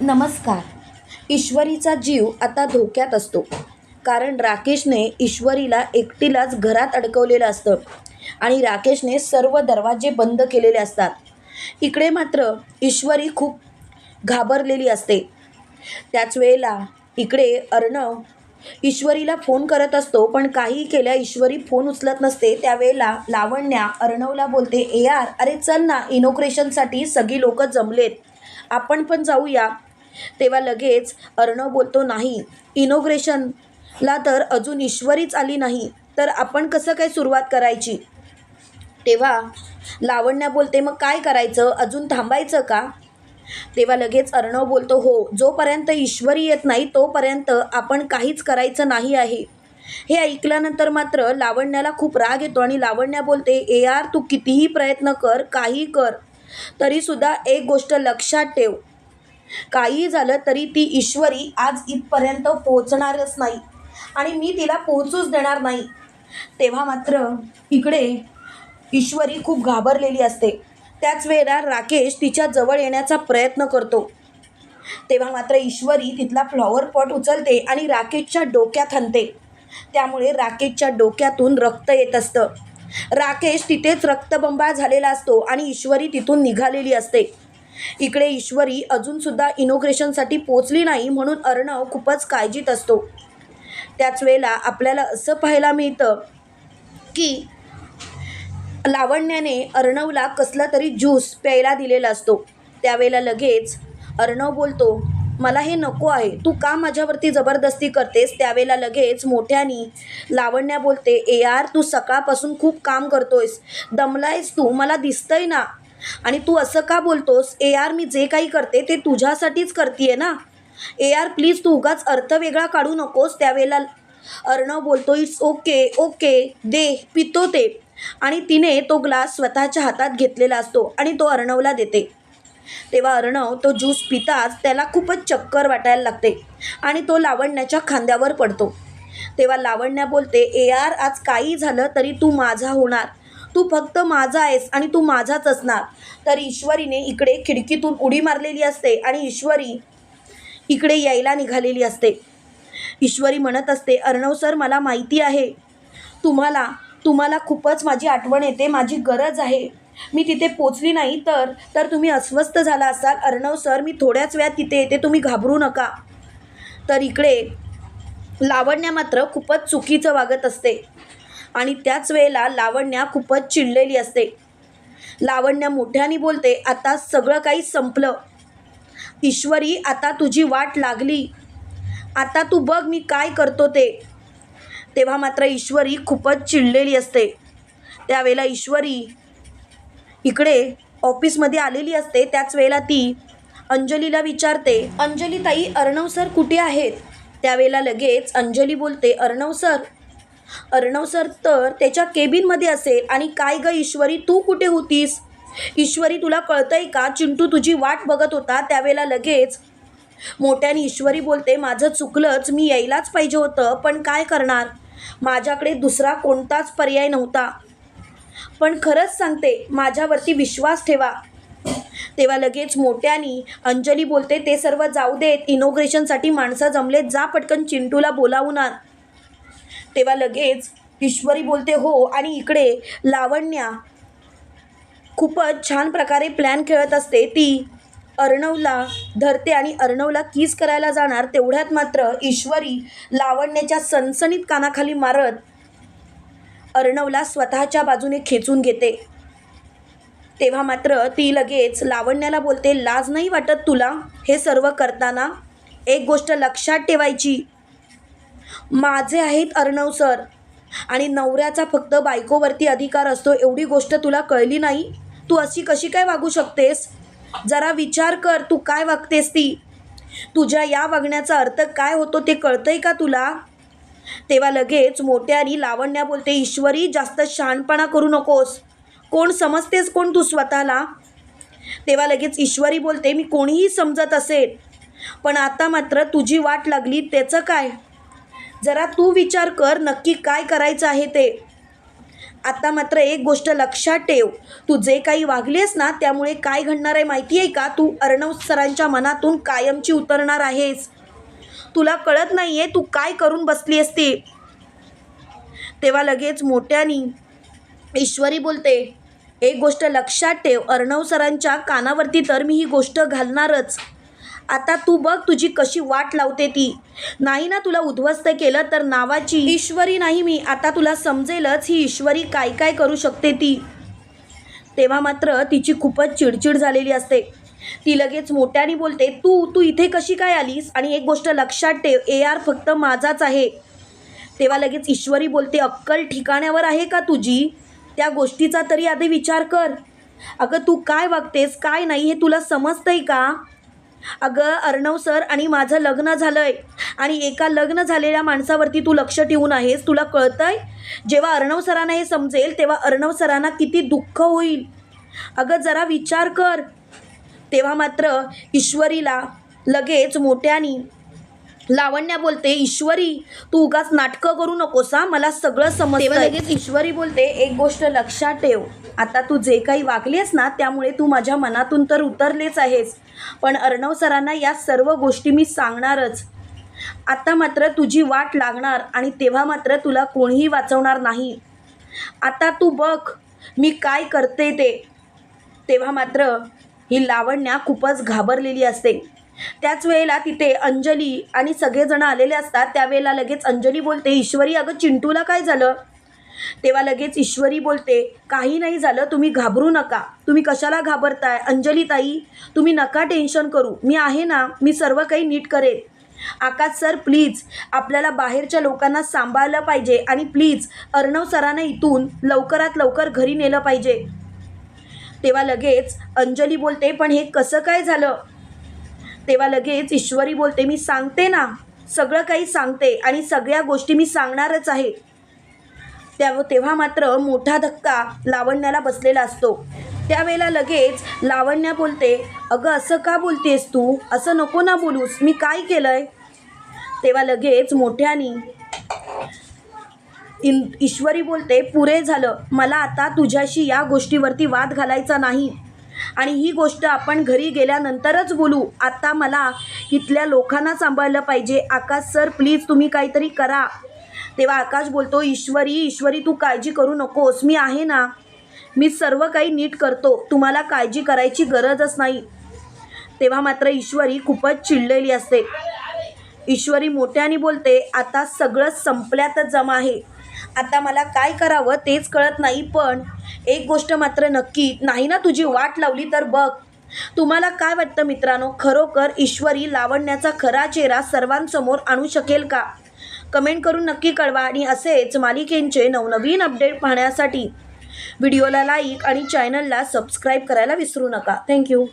नमस्कार. ईश्वरीचा जीव आता धोक्यात असतो. कारण राकेशने ईश्वरीला एकटीलाच घरात अडकवलेलं असतं आणि राकेशने सर्व दरवाजे बंद केलेले असतात. इकडे मात्र ईश्वरी खूप घाबरलेली असते. त्याच वेळेला इकडे अर्णव ईश्वरीला फोन करत असतो पण काही केल्या ईश्वरी फोन उचलत नसते. त्यावेळेला लावण्या अर्णवला बोलते ए यार अरे चल ना इनोग्रेशनसाठी सगळी लोक जमलेत. आपण पण जाऊया. तेव्हा लगेच अर्णव बोलतो नाही इनोग्रेशनला तर अजून ईश्वरीच आली नाही तर आपण कसं काय सुरुवात करायची? तेव्हा लावण्या बोलते मग काय करायचं? अजून थांबायचं का? तेव्हा लगेच अर्णव बोलतो हो जोपर्यंत ईश्वरी येत नाही तोपर्यंत आपण काहीच करायचं नाही आहे. हे ऐकल्यानंतर मात्र लावण्याला खूप राग येतो आणि लावण्या बोलते ए आर तू कितीही प्रयत्न कर काही कर तरीसुद्धा एक गोष्ट लक्षात ठेव काही झालं तरी ती ईश्वरी आज इथपर्यंत पोहोचणारच नाही आणि मी तिला पोहोचूच देणार नाही. तेव्हा मात्र इकडे ईश्वरी खूप घाबरलेली असते. त्याच वेळेला राकेश तिच्या जवळ येण्याचा प्रयत्न करतो. तेव्हा मात्र ईश्वरी तिथला फ्लॉवर पॉट उचलते आणि राकेशच्या डोक्यात हनते त्यामुळे राकेशच्या डोक्यातून रक्त येत असतं. राकेश तिथेच रक्तबंबाळ झालेला असतो आणि ईश्वरी तिथून निघालेली असते. इकडे ईश्वरी अजूनसुद्धा इनोग्रेशनसाठी पोचली नाही म्हणून अर्णव खूपच काळजीत असतो. त्याच वेळेला आपल्याला असं पाहायला मिळतं की लावण्याने अर्णवला कसला तरी ज्यूस प्यायला दिलेला असतो. त्यावेळेला लगेच अर्णव बोलतो मला हे नको आहे. तू का माझ्यावरती जबरदस्ती करतेस? त्यावेळेला लगेच मोठ्यानी लावण्या बोलते ए यार तू सकाळपासून खूप काम करतोयस. दमलायस तू. मला दिसतंय ना. आणि तू असं का बोलतोस? ए आर मी जे काही करते ते तुझ्यासाठीच करते ना? ए आर प्लीज तू उगाच अर्थ वेगळा काढू नकोस. त्यावेळेला अर्णव बोलतो इट्स ओके ओके दे पितो ते. आणि तिने तो ग्लास स्वतःच्या हातात घेतलेला असतो आणि तो अर्णवला देते. तेव्हा अर्णव तो ज्यूस पिताच त्याला खूपच चक्कर वाटायला लागते आणि तो लावण्याच्या खांद्यावर पडतो. तेव्हा लावण्या बोलते ए आर आज काही झालं तरी तू माझा होणार. तू फक्त माझा आहेस आणि तू माझाच असणार. तर ईश्वरीने इकडे खिडकीतून उडी मारलेली असते आणि ईश्वरी इकडे यायला निघालेली असते. ईश्वरी म्हणत असते अर्णव सर मला माहिती आहे. तुम्हाला तुम्हाला खूपच माझी आठवण येते माझी गरज आहे. मी तिथे पोचली नाही तर तर तुम्ही अस्वस्थ झाला असाल. अर्णव सर मी थोड्याच वेळात तिथे येते तुम्ही घाबरू नका. तर इकडे लावण्या मात्र खूपच चुकीचं वागत असते. आणि त्याच वेळेला लावण्या खूपच चिडलेली असते. लावण्या मोठ्याने बोलते आता सगळं काही संपलं. ईश्वरी आता तुझी वाट लागली. आता तू बघ मी काय करतो ते. तेव्हा मात्र ईश्वरी खूपच चिडलेली असते. त्यावेळेला ईश्वरी इकडे ऑफिसमध्ये आलेली असते. त्याच वेळेला ती अंजलीला विचारते अंजली ताई अर्णव सर कुठे आहेत? त्यावेळेला लगेच अंजली बोलते अर्णव सर अर्णव सर तर त्याच्या केबिनमध्ये असेल. आणि काय ग ईश्वरी तू कुठे होतीस? ईश्वरी तुला कळतंय का? चिंटू तुझी वाट बघत होता त्यावेळेला लगेच. मोठ्याने ईश्वरी बोलते माझं चुकलंच मी यायलाच पाहिजे होतं पण काय करणार? माझ्याकडे दुसरा कोणताच पर्याय नव्हता. पण खरंच सांगते माझ्यावरती विश्वास ठेवा. तेव्हा लगेच मोठ्यानी अंजली बोलते ते सर्व जाऊ देत इनोग्रेशनसाठी माणसं जमलेत जा पटकन चिंटूला बोलावून आण. तेव्हा लगेच ईश्वरी बोलते हो आणि इकडे लावण्या खूपच छान प्रकारे प्लॅन खेळत असते. ती अर्णवला धरते आणि अर्णवला किस करायला जाणार. तेवढ्यात मात्र ईश्वरी लावण्याच्या सणसणीत कानाखाली मारत अर्णवला स्वतःच्या बाजूने खेचून घेते. तेव्हा मात्र ती लगेच लावण्याला बोलते लाज नाही वाटत तुला? हे सर्व करताना एक गोष्ट लक्षात ठेवायची. माझे आहेत अर्णव सर. आणि नवऱ्याचा फक्त बायकोवरती अधिकार असतो एवढी गोष्ट तुला कळली नाही? तू अशी कशी काय वागू शकतेस? जरा विचार कर तू काय वागतेस ती? तुझ्या या वागण्याचा अर्थ काय होतो ते कळतंय का तुला? तेव्हा लगेच मोठ्यानी लावण्या बोलते ईश्वरी जास्त शहाणपणा करू नकोस. कोण समजतेस कोण तू स्वतःला? तेव्हा लगेच ईश्वरी बोलते मी कोणीही समजत असेल पण आता मात्र तुझी वाट लागली त्याचं काय? जरा तू विचार कर नक्की काय करायचं आहे ते. आता मात्र एक गोष्ट लक्षात ठेव. तू जे काही वागलीस ना त्यामुळे काय घडणार आहे माहिती आहे का? तू अर्णव सरांच्या मनातून कायमची उतरणार आहेस. तुला कळत नाही आहे तू काय करून बसली असती तेव्हा लगेच मोठ्यानी ईश्वरी बोलते एक गोष्ट लक्षात ठेव अर्णव सरांच्या कानावरती तर मी ही गोष्ट घालणारच. आता तू बघ तुझी कशी वाट लावते ती. नाही ना तुला उद्ध्वस्त केलं तर नावाची. ईश्वरी नाही मी आता तुला समजेलच ही ईश्वरी काय काय करू शकते ती. तेव्हा मात्र तिची खूपच चिडचिड झालेली असते. ती लगेच मोठ्याने बोलते तू तू इथे कशी काय आलीस? आणि एक गोष्ट लक्षात ठेव ए आर फक्त माझाच आहे. तेव्हा लगेच ईश्वरी बोलते अक्कल ठिकाण्यावर आहे का तुझी? त्या गोष्टीचा तरी आधी विचार कर. अगं तू काय वागतेस? काय नाही हे तुला समजतंय का? अगं अर्णव सर आणि माझं लग्न झालंय. आणि एका लग्न झालेल्या माणसावरती तू लक्ष ठेवून आहेस तुला कळतंय? जेव्हा अर्णव सरांना हे समजेल तेव्हा अर्णव सरांना किती दुःख होईल. अगं जरा विचार कर. तेव्हा मात्र ईश्वरीला लगेच मोठ्यानी लावण्या बोलते ईश्वरी तू उगाच नाटकं करू नकोस हा. मला सगळं समज लगेच ईश्वरी बोलते एक गोष्ट लक्षात ठेव. आता तू जे काही वागलीस ना त्यामुळे तू माझ्या मनातून तर उतरलेच आहेस. पण अर्णव सरांना या सर्व गोष्टी मी सांगणारच. आता मात्र तुझी वाट लागणार आणि तेव्हा मात्र तुला कोणीही वाचवणार नाही. आता तू बघ मी काय करते ते. तेव्हा मात्र ही लावण्या खूपच घाबरलेली असते. त्याच वेळेला तिथे अंजली आणि सगळेजण आलेले असतात. त्यावेळेला लगेच अंजली बोलते ईश्वरी अगं चिंटूला काय झालं? तेव्हा लगेच ईश्वरी बोलते काही नाही झालं तुम्ही घाबरू नका. तुम्ही कशाला घाबरताय? अंजली ताई तुम्ही नका टेन्शन करू. मी आहे ना मी सर्व काही नीट करेन. आकाश सर प्लीज आपल्याला बाहेरच्या लोकांना सांभाळलं पाहिजे आणि प्लीज अर्णव सरांना इथून लवकरात लवकर घरी नेलं पाहिजे. तेव्हा लगेच अंजली बोलते पण हे कसं काय झालं? तेव्हा लगेच ईश्वरी बोलते मी सांगते ना. सगळं काही सांगते आणि सगळ्या गोष्टी मी सांगणारच आहे. त्या तेव्हा मात्र मोठा धक्का लावण्याला बसलेला असतो. त्यावेळेला लगेच लावण्या बोलते अगं असं का बोलतेस तू? असं नको ना बोलूस. मी काय केलं आहे तेव्हा लगेच मोठ्यानी इन ईश्वरी बोलते पुरे झालं. मला आता तुझ्याशी या गोष्टीवरती वाद घालायचा नाही. आणि ही गोष्ट आपण घरी गेल्यानंतरच बोलू. आता मला इथल्या लोकांना सांभाळलं पाहिजे. आकाश सर प्लीज तुम्ही काहीतरी करा. तेव्हा आकाश बोलतो ईश्वरी ईश्वरी तू काळजी करू नकोस. मी आहे ना. मी सर्व काही नीट करतो. तुम्हाला काळजी करायची गरजच नाही. तेव्हा मात्र ईश्वरी खूपच चिडलेली असते. ईश्वरी मोठ्याने बोलते आता सगळं संपल्यातच जमा आहे. आता मला काय करावं तेच कळत नाही पण एक गोष्ट मात्र नक्की नाही ना तुझी वाट लावली तर बघ. तुम्हाला काय वाटतं मित्रांनो? खरोखर ईश्वरी लावण्याचा खरा चेहरा सर्वांसमोर आणू शकेल का? कमेंट करून नक्की कळवा आणि असेच मालिकेंचे नवनवीन अपडेट पाहण्यासाठी व्हिडिओला लाईक आणि चॅनलला सबस्क्राईब करायला विसरू नका. थँक्यू